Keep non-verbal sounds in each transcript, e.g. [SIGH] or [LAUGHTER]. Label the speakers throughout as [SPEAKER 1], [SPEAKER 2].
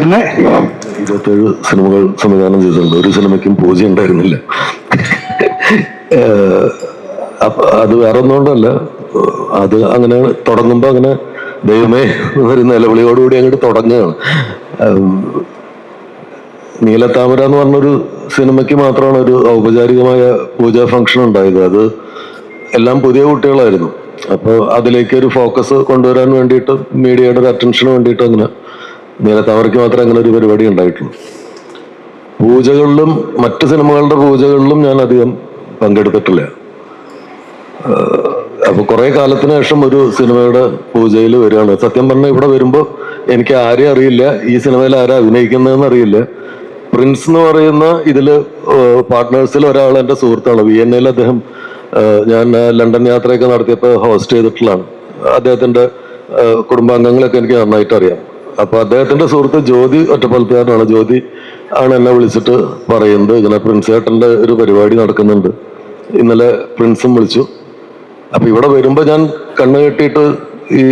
[SPEAKER 1] പിന്നെ
[SPEAKER 2] ഇരുപത്തേഴ് സിനിമകൾ സംവിധാനം ചെയ്തിട്ടുണ്ട്. ഒരു സിനിമയ്ക്കും പൂജ ഉണ്ടായിരുന്നില്ല. അത് വേറെ ഒന്നുകൊണ്ടല്ല അത് അങ്ങനെ തുടങ്ങുമ്പോ അങ്ങനെ ദൈവമേ ഒരു നിലവിളിയോടുകൂടി അങ്ങോട്ട് തുടങ്ങുകയാണ്. നീലത്താമര എന്ന് പറഞ്ഞൊരു സിനിമയ്ക്ക് മാത്രമാണ് ഒരു ഔപചാരികമായ പൂജാ ഫംഗ്ഷൻ ഉണ്ടായത്. അത് എല്ലാം പുതിയ കുട്ടികളായിരുന്നു. അപ്പോൾ അതിലേക്ക് ഒരു ഫോക്കസ് കൊണ്ടുവരാൻ വേണ്ടിയിട്ട് മീഡിയയുടെ ഒരു അറ്റൻഷന് വേണ്ടിയിട്ട് അങ്ങനെ നീലത്താമരയ്ക്ക് മാത്രമേ അങ്ങനെ ഒരു പരിപാടി ഉണ്ടായിട്ടുള്ളൂ. പൂജകളിലും മറ്റു സിനിമകളുടെ പൂജകളിലും ഞാൻ അധികം പങ്കെടുത്തിട്ടില്ല. അപ്പൊ കുറെ കാലത്തിന് ശേഷം ഒരു സിനിമയുടെ പൂജയിൽ വരികയാണ്. സത്യം പറഞ്ഞാൽ ഇവിടെ വരുമ്പോൾ എനിക്ക് ആരെയും അറിയില്ല. ഈ സിനിമയിൽ ആരാ അഭിനയിക്കുന്നതെന്ന് അറിയില്ല. പ്രിൻസ് എന്ന് പറയുന്ന ഇതിൽ പാർട്ട്നേഴ്സിൽ ഒരാൾ എന്റെ സുഹൃത്താണ്. വി എൻ എയിൽ അദ്ദേഹം ഞാൻ ലണ്ടൻ യാത്രയൊക്കെ നടത്തിയപ്പോൾ ഹോസ്റ്റ് ചെയ്തിട്ടുള്ളതാണ്. അദ്ദേഹത്തിന്റെ കുടുംബാംഗങ്ങളൊക്കെ എനിക്ക് നന്നായിട്ട് അറിയാം. അപ്പൊ അദ്ദേഹത്തിന്റെ സുഹൃത്ത് ജ്യോതി ഒറ്റപ്പാലത്തുകാരനാണ് ജ്യോതി ആണ് എന്നെ വിളിച്ചിട്ട് പറയുന്നത്. ഇങ്ങനെ പ്രിൻസ് ഏട്ടന്റെ ഒരു പരിപാടി നടക്കുന്നുണ്ട്. ഇന്നലെ പ്രിൻസും വിളിച്ചു. അപ്പൊ ഇവിടെ വരുമ്പോ ഞാൻ കണ്ണ് കെട്ടിയിട്ട് ഈ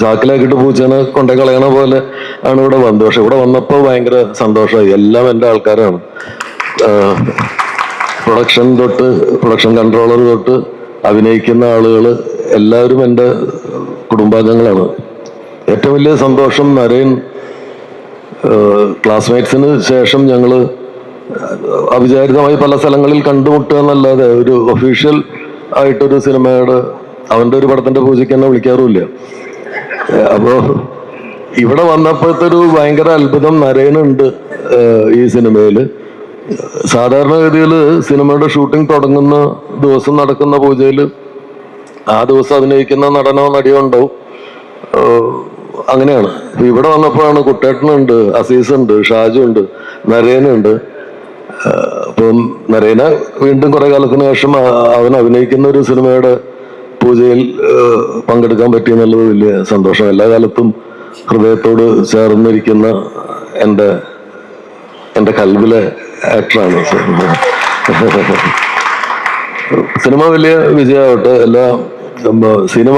[SPEAKER 2] ചാക്കിലാക്കിയിട്ട് പൂച്ചേനെ കൊണ്ടേ കളയണ പോലെ ആണ് ഇവിടെ വന്നത്. പക്ഷെ ഇവിടെ വന്നപ്പോ ഭയങ്കര സന്തോഷമായി. എല്ലാം എന്റെ ആൾക്കാരാണ്. പ്രൊഡക്ഷൻ തൊട്ട് പ്രൊഡക്ഷൻ കൺട്രോളർ തൊട്ട് അഭിനയിക്കുന്ന ആളുകൾ എല്ലാവരും എന്റെ കുടുംബാംഗങ്ങളാണ്. ഏറ്റവും വലിയ സന്തോഷം നരേൻ ക്ലാസ്മേറ്റ്സിന് ശേഷം ഞങ്ങൾ അവിചാരിതമായി പല സ്ഥലങ്ങളിൽ കണ്ടുമുട്ടുക എന്നല്ലാതെ ഒരു ഒഫീഷ്യൽ ആയിട്ടൊരു സിനിമയുടെ അവന്റെ ഒരു പടത്തിന്റെ പൂജയ്ക്ക് എന്നെ വിളിക്കാറുമില്ല. അപ്പോൾ അപ്പോ ഇവിടെ വന്നപ്പോഴത്തെ ഒരു ഭയങ്കര അത്ഭുതം നരേനുണ്ട് ഈ സിനിമയിൽ സാധാരണഗതിയിൽ സിനിമയുടെ ഷൂട്ടിംഗ് തുടങ്ങുന്ന ദിവസം നടക്കുന്ന പൂജയിൽ ആ ദിവസം അഭിനയിക്കുന്ന നടനോ നടിയോ ഉണ്ടാവും. അങ്ങനെയാണ്. ഇവിടെ വന്നപ്പോഴാണ് കുട്ടേട്ടനുണ്ട് അസീസ് ഉണ്ട് ഷാജു ഉണ്ട് നരേനുണ്ട് അപ്പം നരേന വീണ്ടും കുറെ കാലത്തിന് ശേഷം അവൻ അഭിനയിക്കുന്ന ഒരു സിനിമയുടെ പൂജയിൽ പങ്കെടുക്കാൻ പറ്റി എന്നുള്ളത് വലിയ സന്തോഷം. എല്ലാ കാലത്തും ഹൃദയത്തോട് ചേർന്നിരിക്കുന്ന എന്റെ എന്റെ കൽവിലെ ആക്ടറാണ് സിനിമ വലിയ വിജയമാവട്ടെ. എല്ലാ സിനിമ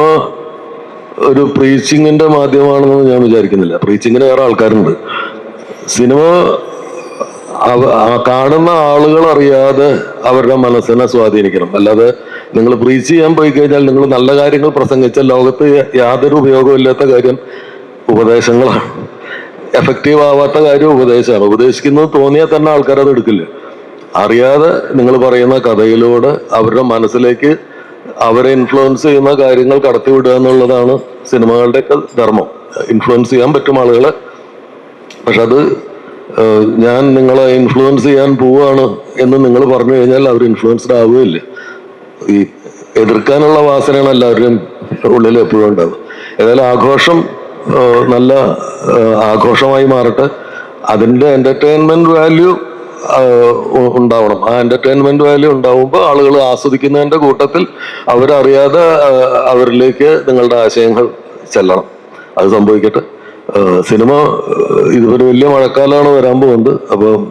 [SPEAKER 2] ഒരു പ്രീച്ചിങ്ങിന്റെ മാധ്യമമാണെന്ന് ഞാൻ വിചാരിക്കുന്നില്ല. പ്രീച്ചിങ്ങിന് വേറെ ആൾക്കാരുണ്ട്. സിനിമ കാണുന്ന ആളുകൾ അറിയാതെ അവരുടെ മനസ്സിനെ സ്വാധീനിക്കണം. അല്ലാതെ നിങ്ങൾ പ്രീച്ച് ചെയ്യാൻ പോയി കഴിഞ്ഞാൽ നിങ്ങൾ നല്ല കാര്യങ്ങൾ പ്രസംഗിച്ച ലോകത്ത് യാതൊരു ഉപയോഗമില്ലാത്ത കാര്യം ഉപദേശങ്ങളാണ്. എഫക്റ്റീവ് ആവാത്ത കാര്യം ഉപദേശമാണ്. ഉപദേശിക്കുന്നത് തോന്നിയാൽ തന്നെ ആൾക്കാർ അത് എടുക്കില്ല. അറിയാതെ നിങ്ങൾ പറയുന്ന കഥയിലൂടെ അവരുടെ മനസ്സിലേക്ക് അവരെ ഇൻഫ്ലുവൻസ് ചെയ്യുന്ന കാര്യങ്ങൾ കടത്തിവിടുക എന്നുള്ളതാണ് സിനിമകളുടെയൊക്കെ ധർമ്മം. ഇൻഫ്ലുവൻസ് ചെയ്യാൻ പറ്റും ആളുകളെ. പക്ഷെ അത് ഞാൻ നിങ്ങളെ ഇൻഫ്ലുവൻസ് ചെയ്യാൻ പോവാണ് എന്ന് നിങ്ങൾ പറഞ്ഞു കഴിഞ്ഞാൽ അവർ ഇൻഫ്ലുവൻസ്ഡ് ആവുകയില്ല. ഈ എതിർക്കാനുള്ള വാസനയാണ് എല്ലാവരുടെയും ഉള്ളിൽ എപ്പോഴും ഉണ്ടാവും ഏതായാലും ആഘോഷം നല്ല ആഘോഷമായി മാറട്ടെ. അതിന്റെ എന്റർടൈൻമെന്റ് വാല്യൂ ഉണ്ടാവണം. ആ എന്റർടൈൻമെന്റ് വാല്യൂ ഉണ്ടാവുമ്പോൾ ആളുകൾ ആസ്വദിക്കുന്നതിന്റെ കൂട്ടത്തിൽ അവരറിയാതെ അവരിലേക്ക് നിങ്ങളുടെ ആശയങ്ങൾ ചെല്ലണം. അത് സംഭവിക്കട്ടെ. സിനിമ ഇതുവരെ വലിയ മഴക്കാലമാണ് വരാൻ പോകുന്നത്. അപ്പോൾ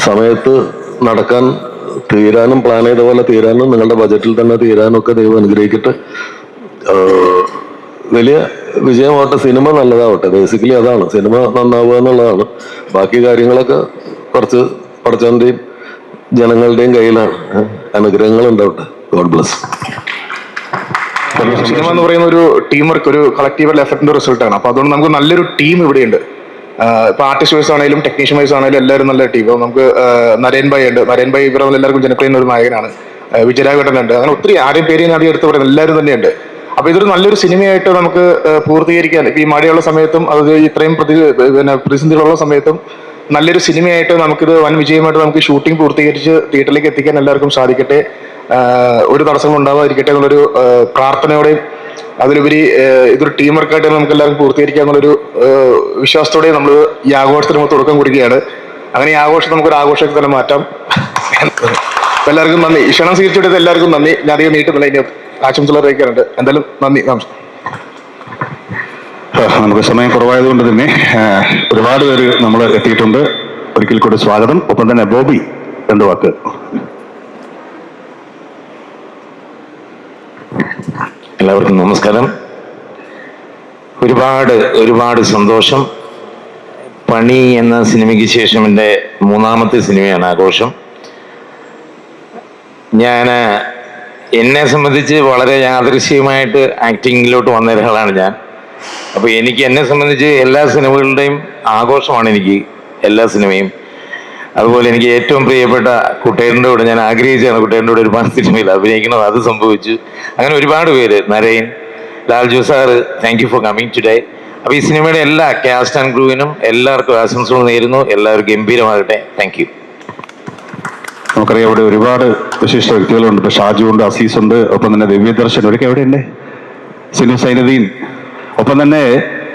[SPEAKER 2] സമയത്ത് നടക്കാൻ തീരാനും പ്ലാൻ ചെയ്ത പോലെ തീരാനും നിങ്ങളുടെ ബജറ്റിൽ തന്നെ തീരാനും ഒക്കെ ദൈവം അനുഗ്രഹിക്കട്ടെ. വലിയ വിജയമാവട്ടെ. സിനിമ നല്ലതാവട്ടെ. ബേസിക്കലി അതാണ്. സിനിമ നന്നാവുക എന്നുള്ളതാണ്. ബാക്കി കാര്യങ്ങളൊക്കെ കുറച്ച് കുറച്ചതിന്റെയും ജനങ്ങളുടെയും കയ്യിലാണ്. അനുഗ്രഹങ്ങൾ ഉണ്ടാവട്ടെ ഗോഡ് ബ്ലസ്
[SPEAKER 1] സിനിമ എന്ന് പറയുന്ന ഒരു ടീം വർക്ക് ഒരു കളക്റ്റീവ് റിസൾട്ട് ആണ്. അപ്പൊ അതുകൊണ്ട് നമുക്ക് നല്ലൊരു ടീം ഇവിടെയുണ്ട്. ഇപ്പൊ ആർട്ടിസ്റ്റ് വൈസ് ആണെങ്കിലും ടെക്നീഷ്യൻ വൈസ് ആണെങ്കിലും എല്ലാവരും നല്ല ടീം നമുക്ക് നരേൻ ഭായ് ഉണ്ട്. നരേൻ ഭായ് ഇവിടെ എല്ലാവർക്കും ജനപ്രിയ ഒരു നായകനാണ്. വിജയരാഘട്ടൻ വിജയരാഘവനുണ്ട് അങ്ങനെ ഒത്തിരി ആരെയും പേര് ഞാൻ ആദ്യം എടുത്ത് പറയുന്നത് എല്ലാവരും തന്നെയുണ്ട്. അപ്പൊ ഇതൊരു നല്ലൊരു സിനിമയായിട്ട് നമുക്ക് പൂർത്തീകരിക്കാൻ ഇപ്പൊ ഈ മഴയുള്ള സമയത്തും അത് ഇത്രയും പ്രതി പിന്നെ പ്രതിസന്ധികളുള്ള സമയത്തും നല്ലൊരു സിനിമയായിട്ട് നമുക്കിത് വൻ വിജയമായിട്ട് നമുക്ക് ഷൂട്ടിംഗ് പൂർത്തീകരിച്ച് തിയേറ്ററിലേക്ക് എത്തിക്കാൻ എല്ലാവർക്കും സാധിക്കട്ടെ. ഒരു തടസ്സങ്ങൾ ഉണ്ടാവാതിരിക്കട്ടെ എന്നുള്ളൊരു പ്രാർത്ഥനയോടെയും അതിലുപരി ഇതൊരു ടീം വർക്കായിട്ട് നമുക്ക് എല്ലാവർക്കും പൂർത്തീകരിക്കുക എന്നുള്ളൊരു വിശ്വാസത്തോടെ നമ്മൾ ഈ ആഘോഷത്തിന് നമുക്ക് തുടക്കം കുറിക്കുകയാണ്. അങ്ങനെ ഈ ആഘോഷം നമുക്കൊരു ആഘോഷത്തിൽ തന്നെ മാറ്റാം. എല്ലാവർക്കും നന്ദി. ക്ഷണം സ്വീകരിച്ചിട്ട് എല്ലാവർക്കും നന്ദി. ഞാൻ അധികം നീട്ടുന്നില്ല. ഇനി ആശംസകൾ അറിയിക്കാറുണ്ട്. എന്തായാലും നന്ദി. നമസ്കാരം.
[SPEAKER 3] നമുക്ക് സമയം കുറവായതുകൊണ്ട് തന്നെ ഒരുപാട് പേര് നമ്മൾ എത്തിയിട്ടുണ്ട്. ഒരിക്കൽ കൂടി സ്വാഗതം. ഒപ്പം തന്നെ ബോബി രണ്ട് വാക്ക്?
[SPEAKER 4] എല്ലാവർക്കും നമസ്കാരം. ഒരുപാട് ഒരുപാട് സന്തോഷം. പണി എന്ന സിനിമയ്ക്ക് ശേഷം എന്റെ മൂന്നാമത്തെ സിനിമയാണ് ആഘോഷം. ഞാൻ എന്നെ സംബന്ധിച്ച് വളരെ യാദൃശ്യമായിട്ട് ആക്ടിങ്ങിലോട്ട് വന്ന ഒരാളാണ് ഞാൻ. അപ്പോൾ എനിക്ക് എന്നെ സംബന്ധിച്ച് എല്ലാ സിനിമകളുടെയും ആഘോഷമാണ് എനിക്ക് എല്ലാ സിനിമയും. അതുപോലെ എനിക്ക് ഏറ്റവും പ്രിയപ്പെട്ട കുട്ടേരന്റെ കൂടെ ഞാൻ ആഗ്രഹിച്ചാണ് കുട്ടേരന്റെ കൂടെ ഒരുപാട് സിനിമയിൽ അഭിനയിക്കണം. അത് സംഭവിച്ചു. അങ്ങനെ ഒരുപാട് പേര്. Narayan Lalju sir thank you for coming today അപ്പോൾ ഈ സിനിമയുടെ എല്ലാ കാസ്റ്റ് ആൻഡ് ക്രൂവിനും എല്ലാവർക്കും ആശംസകൾ നേരുന്നു. എല്ലാവർക്കും ഗംഭീരമാകട്ടെ. താങ്ക് യു
[SPEAKER 5] നമുക്കറിയാം ഇവിടെ ഒരുപാട് വിശിഷ്ട വ്യക്തികളുണ്ട്. ഷാജു ഉണ്ട് അസീസ് ഉണ്ട് ഒപ്പം തന്നെ ദിവ്യദർശൻ. ഇവരൊക്കെ എവിടെയുണ്ട്? സിനു സൈനുദ്ദീൻ. ഒപ്പം തന്നെ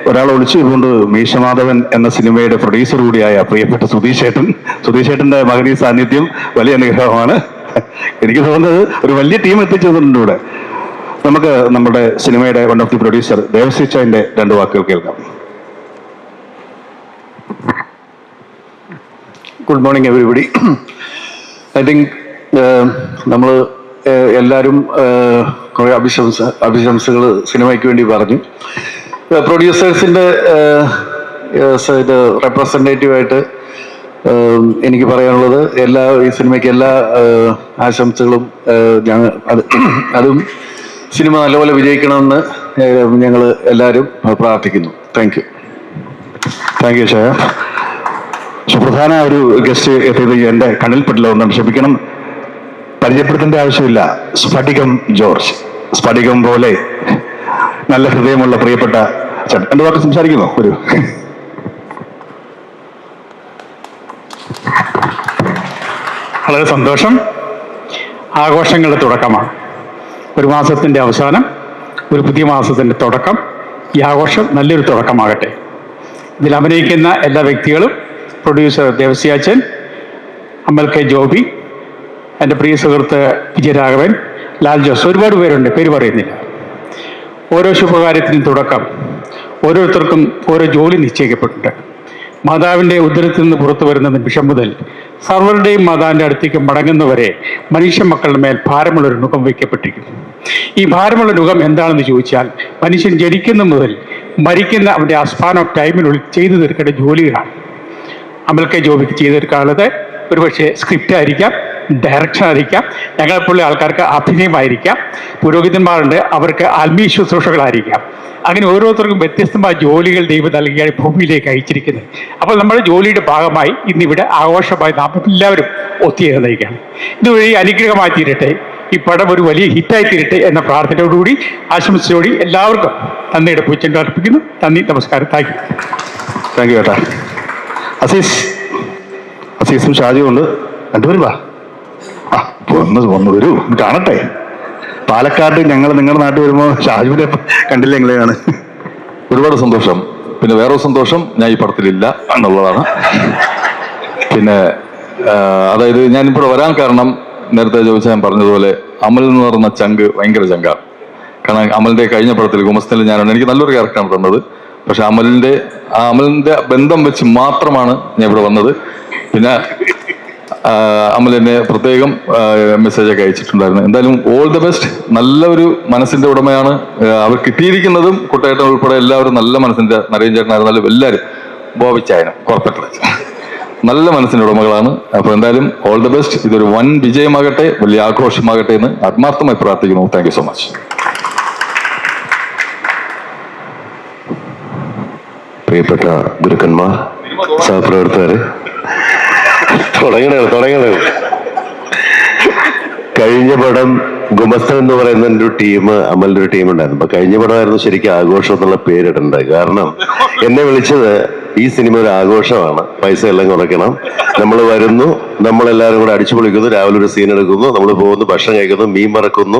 [SPEAKER 5] ഒരാൾ ഒളിച്ചു കൊണ്ട് മീശമാധവൻ എന്ന സിനിമയുടെ പ്രൊഡ്യൂസർ കൂടിയായ പ്രിയപ്പെട്ട സുധീഷ് ഏട്ടൻ സുധീഷ് ചേട്ടന്റെ മകനീ സാന്നിധ്യം വലിയ അനുഗ്രഹമാണ്. എനിക്ക് തോന്നുന്നത് ഒരു വലിയ ടീം എത്തിച്ചു തന്നിട്ടുണ്ട് ഇവിടെ. നമുക്ക് നമ്മുടെ സിനിമയുടെ വൺ ഓഫ് ദി പ്രൊഡ്യൂസർ ദേവസ്വിച്ചതിന്റെ രണ്ട് വാക്കുകൾ കേൾക്കാം.
[SPEAKER 6] Good morning everybody I think നമ്മൾ എല്ലാവരും കുറേ അഭിശംസ അഭിശംസകൾ സിനിമയ്ക്ക് വേണ്ടി പറഞ്ഞു. പ്രൊഡ്യൂസേഴ്സിന്റെ ഇത് റെപ്രസെന്റേറ്റീവായിട്ട് എനിക്ക് പറയാനുള്ളത് എല്ലാ ഈ സിനിമയ്ക്ക് എല്ലാ ആശംസകളും ഞങ്ങൾ അത് [CLEARS THROAT] അതും സിനിമ നല്ലപോലെ വിജയിക്കണമെന്ന് ഞങ്ങൾ എല്ലാവരും പ്രാർത്ഥിക്കുന്നു. Thank you
[SPEAKER 5] thank you Shaya. സുപ്രധാന ഒരു ഗസ്റ്റ് എത്തിയത് എന്റെ കണ്ണിൽപ്പെട്ടില്ല ഒന്നും. ക്ഷമിക്കണം പരിചയപ്പെടുത്തേണ്ട ആവശ്യമില്ല. സ്ഫടികം ജോർജ്. സ്ഫടികം പോലെ നല്ല ഹൃദയമുള്ള പ്രിയപ്പെട്ട ചേട്ടൻ എന്റെ വാക്ക് സംസാരിക്കുന്നു? ഒരു
[SPEAKER 7] വളരെ സന്തോഷം. ആഘോഷങ്ങളുടെ തുടക്കമാണ്. ഒരു മാസത്തിന്റെ അവസാനം ഒരു പുതിയ മാസത്തിന്റെ തുടക്കം. ഈ ആഘോഷം നല്ലൊരു തുടക്കമാകട്ടെ. ഇതിൽ അഭിനയിക്കുന്ന എല്ലാ വ്യക്തികളും പ്രൊഡ്യൂസർ ദേവസ്യാച്ചൻ അമൽ കെ ജോബി എന്റെ പ്രിയ സുഹൃത്ത് വിജയരാഘവൻ ലാൽ ജോസ് ഒരുപാട് പേരുണ്ട്. പേര് പറയുന്നില്ല. ഓരോ ശുഭകാര്യത്തിനും തുടക്കം. ഓരോരുത്തർക്കും ഓരോ ജോലി നിശ്ചയിക്കപ്പെട്ടിട്ടുണ്ട്. മാതാവിന്റെ ഉദരത്തിൽ നിന്ന് പുറത്തു വരുന്ന നിമിഷം മുതൽ സർവരുടെയും മാതാവിന്റെ അടുത്തേക്ക് മടങ്ങുന്നവരെ മനുഷ്യ മക്കളുടെ മേൽ ഭാരമുള്ളൊരു മുഖം വയ്ക്കപ്പെട്ടിരിക്കുന്നു. ഈ ഭാരമുള്ള മുഖം എന്താണെന്ന് ചോദിച്ചാൽ മനുഷ്യൻ ജനിക്കുന്ന മുതൽ മരിക്കുന്ന അവന്റെ ആ സ്പാൻ ഓഫ് ടൈമിനുള്ളിൽ ചെയ്തു തീർക്കേണ്ട ജോലികളാണ്. അമൽക്കെ ജോബിക്ക് ചെയ്തു തീർക്കാനുള്ളത് ഒരുപക്ഷെ സ്ക്രിപ്റ്റ് ആയിരിക്കാം. ഡയറക്ഷൻ ആയിരിക്കാം. ഞങ്ങളെപ്പോലുള്ള ആൾക്കാർക്ക് അഭിനയമായിരിക്കാം. പുരോഹിതന്മാരുണ്ട് അവർക്ക് ആത്മീയ ശുശ്രൂഷകളായിരിക്കാം. അങ്ങനെ ഓരോരുത്തർക്കും വ്യത്യസ്തമായ ജോലികൾ ദൈവം നൽകിയാണ് ഭൂമിയിലേക്ക് അയച്ചിരിക്കുന്നത് അപ്പോൾ നമ്മുടെ ജോലിയുടെ ഭാഗമായി ഇന്നിവിടെ ആഘോഷമായി നാം എല്ലാവരും ഒത്തുചേർന്നിരിക്കുകയാണ് ഇതുവഴി അനുഗ്രഹമായി തീരട്ടെ. ഈ പടം ഒരു വലിയ ഹിറ്റായി തീരട്ടെ എന്ന പ്രാർത്ഥനയോടുകൂടി ആശംസയോടി എല്ലാവർക്കും നന്ദിയുടെ പൂച്ചെണ്ട് അർപ്പിക്കുന്നു. നന്ദി നമസ്കാരം. Thank you.
[SPEAKER 5] താങ്ക് യു ഏട്ടാ. അസീസ് അസീസും ഷാജിയും ഉണ്ട്. രണ്ടുപേരും വാ. ആ വന്ന് വരൂ കാണട്ടെ. പാലക്കാട് ഞങ്ങൾ നിങ്ങളുടെ നാട്ടിൽ വരുമ്പോൾ ഷാജുവിനെ കണ്ടില്ല എങ്ങനെയാണ്
[SPEAKER 8] ഒരുപാട് സന്തോഷം. പിന്നെ വേറൊരു സന്തോഷം ഞാൻ ഈ പടത്തിലില്ല എന്നുള്ളതാണ്. പിന്നെ അതായത് അതായത് ഞാനിപ്പോൾ വരാൻ കാരണം നേരത്തെ ചോദിച്ചാൽ ഞാൻ പറഞ്ഞതുപോലെ അമൽ എന്ന് പറയുന്ന ചങ്ക് ഭയങ്കര ചങ്കാണ് കാരണം അമലിന്റെ കഴിഞ്ഞ പടത്തിൽ ഗുമസ്തനിൽ ഞാനുണ്ട്. എനിക്ക് നല്ലൊരു ക്യാരക്ടറാണ് തന്നത് പക്ഷെ അമലിന്റെ ആ അമലിന്റെ ബന്ധം വെച്ച് മാത്രമാണ് ഞാൻ ഇവിടെ വന്നത്. പിന്നെ എന്നെ പ്രത്യേകം മെസ്സേജ് ഒക്കെ അയച്ചിട്ടുണ്ടായിരുന്നു. എന്തായാലും ഓൾ ദ ബെസ്റ്റ് നല്ല ഒരു മനസ്സിന്റെ ഉടമയാണ്. അവർ കിട്ടിയിരിക്കുന്നതും കുട്ടേട്ടൻ ഉൾപ്പെടെ എല്ലാവരും നല്ല മനസ്സിന്റെ നരേൻ ചേട്ടനായിരുന്നാലും എല്ലാവരും ബോബിച്ചായനും കോർപ്പറേറ്റ് നല്ല മനസ്സിന്റെ ഉടമകളാണ്. അപ്പൊ എന്തായാലും ഓൾ ദ ബെസ്റ്റ് ഇതൊരു വൻ വിജയമാകട്ടെ വലിയ ആഘോഷമാകട്ടെ എന്ന് ആത്മാർത്ഥമായി പ്രാർത്ഥിക്കുന്നു. താങ്ക് സോ മച്ച്
[SPEAKER 9] പ്രിയപ്പെട്ട ഗുരുക്കന്മാർ സഹപ്രവർത്തകര് തുടങ്ങണേ തുടങ്ങണേ. കഴിഞ്ഞ പടം ഗുമസ്തൻ എന്ന് പറയുന്ന ഒരു ടീം അമലിന്റെ ഒരു ടീം ഉണ്ടായിരുന്നു. അപ്പൊ കഴിഞ്ഞ പടമായിരുന്നു ശരിക്കും ആഘോഷം എന്നുള്ള പേരിടേണ്ടത്. കാരണം എന്നെ വിളിച്ചത് ഈ സിനിമ ഒരു ആഘോഷമാണ്. പൈസ എല്ലാം കുറയ്ക്കണം. നമ്മൾ വരുന്നു നമ്മളെല്ലാവരും കൂടെ അടിച്ചു പൊളിക്കുന്നു രാവിലെ ഒരു സീൻ എടുക്കുന്നു നമ്മൾ പോകുന്നു ഭക്ഷണം കഴിക്കുന്നു മീൻ മറക്കുന്നു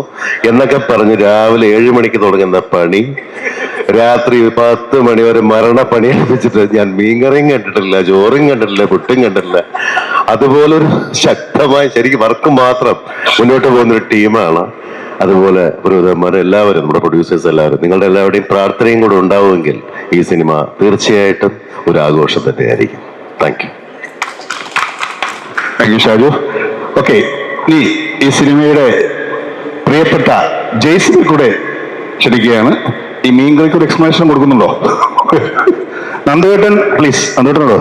[SPEAKER 9] എന്നൊക്കെ പറഞ്ഞ് രാവിലെ ഏഴ് മണിക്ക് തുടങ്ങുന്ന പണി. രാത്രി പത്ത് മണി വരെ മരണപ്പണി ഏൽപ്പിച്ചിട്ട് ഞാൻ മീൻകറിയും കണ്ടിട്ടില്ല ചോറും കണ്ടിട്ടില്ല പുട്ടും കണ്ടിട്ടില്ല. അതുപോലൊരു ശക്തമായ ശരിക്കും വർക്ക് മാത്രം മുന്നോട്ട് പോകുന്ന ഒരു ടീമാണ്. അതുപോലെ പുരോഹിതന്മാർ എല്ലാവരും നമ്മുടെ പ്രൊഡ്യൂസേഴ്സ് എല്ലാവരും നിങ്ങളുടെ എല്ലാവരുടെയും പ്രാർത്ഥനയും കൂടെ ഉണ്ടാവുമെങ്കിൽ ഈ സിനിമ തീർച്ചയായിട്ടും ഒരു ആഘോഷം തന്നെയായിരിക്കും. Thank you
[SPEAKER 5] thank you Shaju. Okay ഈ സിനിമയുടെ പ്രിയപ്പെട്ട ജയ്സിനെ കൂടെ ക്ഷണിക്കുകയാണ്. ഈ മീൻകറിക്ക് ഒരു എക്സ്പ്ലനേഷൻ കൊടുക്കുന്നുണ്ടോ?
[SPEAKER 3] നന്ദുവേട്ടൻ പ്ലീസ് നന്ദുവേട്ടനോടോ.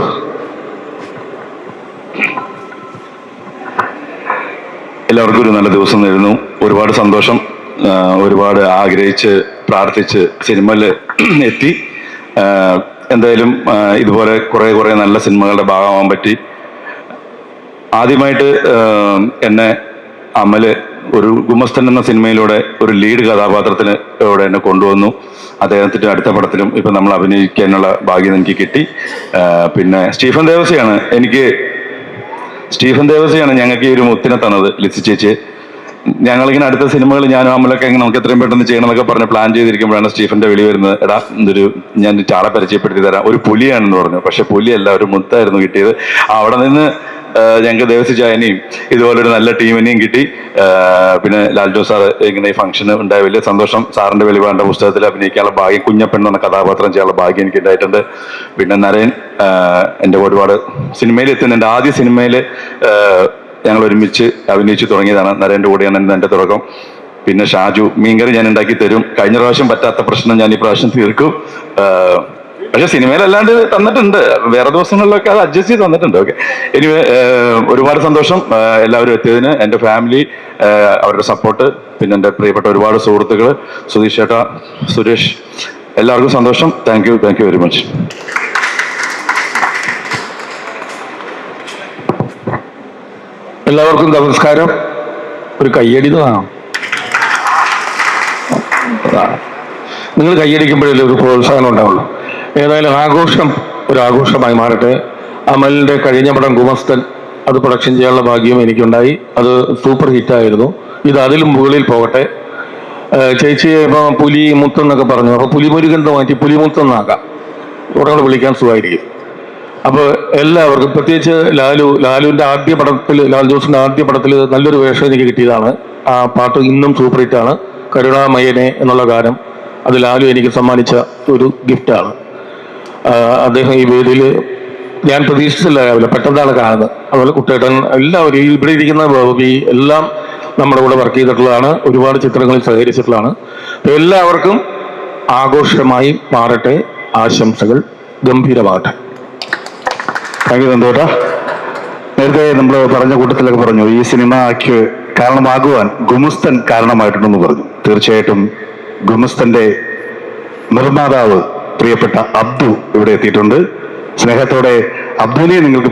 [SPEAKER 3] എല്ലാവർക്കും ഒരു നല്ല ദിവസം നേരുന്നു. ഒരുപാട് സന്തോഷം. ഒരുപാട് ആഗ്രഹിച്ച് പ്രാർത്ഥിച്ച് സിനിമയിൽ [CLEARS THROAT] എത്തി. എന്തായാലും ഇതുപോലെ കുറേ കുറേ നല്ല സിനിമകളുടെ ഭാഗമാവാൻ പറ്റി. ആദ്യമായിട്ട് എന്നെ അമൽ ഒരു ഗുമസ്തൻ എന്ന സിനിമയിലൂടെ ഒരു ലീഡ് കഥാപാത്രത്തിന് ഇവിടെ എന്നെ കൊണ്ടുവന്നു. അദ്ദേഹത്തിന്റെ അടുത്ത പടത്തിലും ഇപ്പം നമ്മൾ അഭിനയിക്കാനുള്ള ഭാഗ്യം എനിക്ക് കിട്ടി. പിന്നെ സ്റ്റീഫൻ ദേവസിയാണ്. എനിക്ക് സ്റ്റീഫൻ ദേവസിയാണ് ഞങ്ങൾക്ക് ഈ ഒരു മുത്തിനെ തന്നത് ലിസി ചേച്ചി ഞങ്ങളിങ്ങനെ അടുത്ത സിനിമകൾ ഞാനും അമ്മലൊക്കെ ഇങ്ങനെ നമുക്ക് എത്രയും പെട്ടെന്ന് ചെയ്യണം എന്നൊക്കെ പറഞ്ഞ് പ്ലാൻ ചെയ്തിരിക്കുമ്പോഴാണ് സ്റ്റീഫന്റെ വിളി വരുന്നത്. എടാ ഇതൊരു ഞാൻ ചാളെ പരിചയപ്പെടുത്തി തരാം. ഒരു പുലിയാണെന്ന് പറഞ്ഞു. പക്ഷെ പുലിയല്ല ഒരു മുത്തായിരുന്നു കിട്ടിയത്. അവിടെ നിന്ന് ഞങ്ങൾക്ക് ദേവസി ചായനെയും ഇതുപോലൊരു നല്ല ടീമിനെയും കിട്ടി. പിന്നെ ലാൽജോ സാർ ഇങ്ങനെ ഈ ഫംഗ്ഷന് ഉണ്ടായ വലിയ സന്തോഷം. സാറിന്റെ വെളിവാണ്ട പുസ്തകത്തിൽ അഭിനയിക്കാനുള്ള ഭാഗ്യം കുഞ്ഞപ്പൻ എന്ന കഥാപാത്രം ചെയ്യാനുള്ള ഭാഗ്യം എനിക്ക് ഉണ്ടായിട്ടുണ്ട്. പിന്നെ നരയൻ എന്റെ ഒരുപാട് സിനിമയിൽ എത്തുന്നുണ്ട്. ആദ്യ സിനിമയിൽ ഞങ്ങൾ ഒരുമിച്ച് അഭിനയിച്ചു തുടങ്ങിയതാണ് നരേന്റെ കൂടെയാണ് എന്റെ തുടക്കം. പിന്നെ ഷാജു മീൻകറി ഞാൻ ഉണ്ടാക്കി തരും. കഴിഞ്ഞ പ്രാവശ്യം പറ്റാത്ത പ്രശ്നം ഞാൻ ഈ പ്രാവശ്യം തീർക്കും. പക്ഷെ സിനിമയിലല്ലാണ്ട് തന്നിട്ടുണ്ട്. വേറെ ദിവസങ്ങളിലൊക്കെ അത് അഡ്ജസ്റ്റ് ചെയ്ത് തന്നിട്ടുണ്ട്. ഓക്കെ ഇനി ഒരുപാട് സന്തോഷം എല്ലാവരും എത്തിയതിന്. എന്റെ ഫാമിലി അവരുടെ സപ്പോർട്ട് പിന്നെ എന്റെ പ്രിയപ്പെട്ട ഒരുപാട് സുഹൃത്തുക്കൾ സുധീഷ് ചേട്ടാ സുരേഷ്. എല്ലാവർക്കും സന്തോഷം. Thank you thank you very much
[SPEAKER 10] എല്ലാവർക്കും നമസ്കാരം. ഒരു കയ്യടി വേണം നിങ്ങൾ കയ്യടിക്കുമ്പോഴല്ലേ ഒരു പ്രോത്സാഹനം ഉണ്ടാവുള്ളൂ. ഏതായാലും ആഘോഷം ഒരു ആഘോഷമായി മാറട്ടെ. അമലിന്റെ കഴിഞ്ഞ പടം ഗുമസ്തൻ അത് പ്രൊഡക്ഷൻ ചെയ്യാനുള്ള ഭാഗ്യം എനിക്കുണ്ടായി. അത് സൂപ്പർ ഹിറ്റായിരുന്നു ഇത് അതിലും മുകളിൽ പോകട്ടെ. ചേച്ചി ഇപ്പം പുലി മുത്തെന്നൊക്കെ പറഞ്ഞു. അപ്പോൾ പുലിമുരുകൻ മാറ്റി പുലിമുത്തെന്നാക്കാം. കുറേ കൂടെ വിളിക്കാൻ സുഖമായിരിക്കും. അപ്പോൾ എല്ലാവർക്കും പ്രത്യേകിച്ച് ലാലു ലാലുവിന്റെ ആദ്യ പടത്തിൽ ലാൽ ജോസിന്റെ ആദ്യ പടത്തിൽ നല്ലൊരു വേഷം എനിക്ക് കിട്ടിയതാണ്. ആ പാട്ട് ഇന്നും സൂപ്പർ ഹിറ്റാണ് കരുണാമയനെ എന്നുള്ള ഗാനം അത് ലാലു എനിക്ക് സമ്മാനിച്ച ഒരു ഗിഫ്റ്റാണ് അദ്ദേഹം ഈ വേദിയിൽ ഞാൻ പ്രതീക്ഷിച്ചില്ല രാവിലെ. പെട്ടെന്നാണ് കാണുന്നത്. അതുപോലെ കുട്ടേട്ടൻ എല്ലാവരും ഇവിടെ ഇരിക്കുന്ന ബോബി എല്ലാം നമ്മുടെ കൂടെ വർക്ക് ചെയ്തിട്ടുള്ളതാണ്. ഒരുപാട് ചിത്രങ്ങളിൽ സഹകരിച്ചിട്ടുള്ളതാണ്. എല്ലാവർക്കും ആഘോഷമായി മാറട്ടെ. ആശംസകൾ. ഗംഭീരമാകട്ടെ.
[SPEAKER 3] താങ്ക് യു നേരത്തെ നമ്മൾ പറഞ്ഞ കൂട്ടത്തിലൊക്കെ പറഞ്ഞു ഈ സിനിമയ്ക്ക് കാരണമാകുവാൻ ഗുമുസ്തൻ കാരണമായിട്ടുണ്ടെന്ന് പറഞ്ഞു. തീർച്ചയായിട്ടും ഗുമുസ്തന്റെ നിർമ്മാതാവ് പ്രിയപ്പെട്ട അബ്ദു ഇവിടെ എത്തിയിട്ടുണ്ട്. സ്നേഹത്തോടെ അബ്ദുവിനെ നിങ്ങൾക്ക്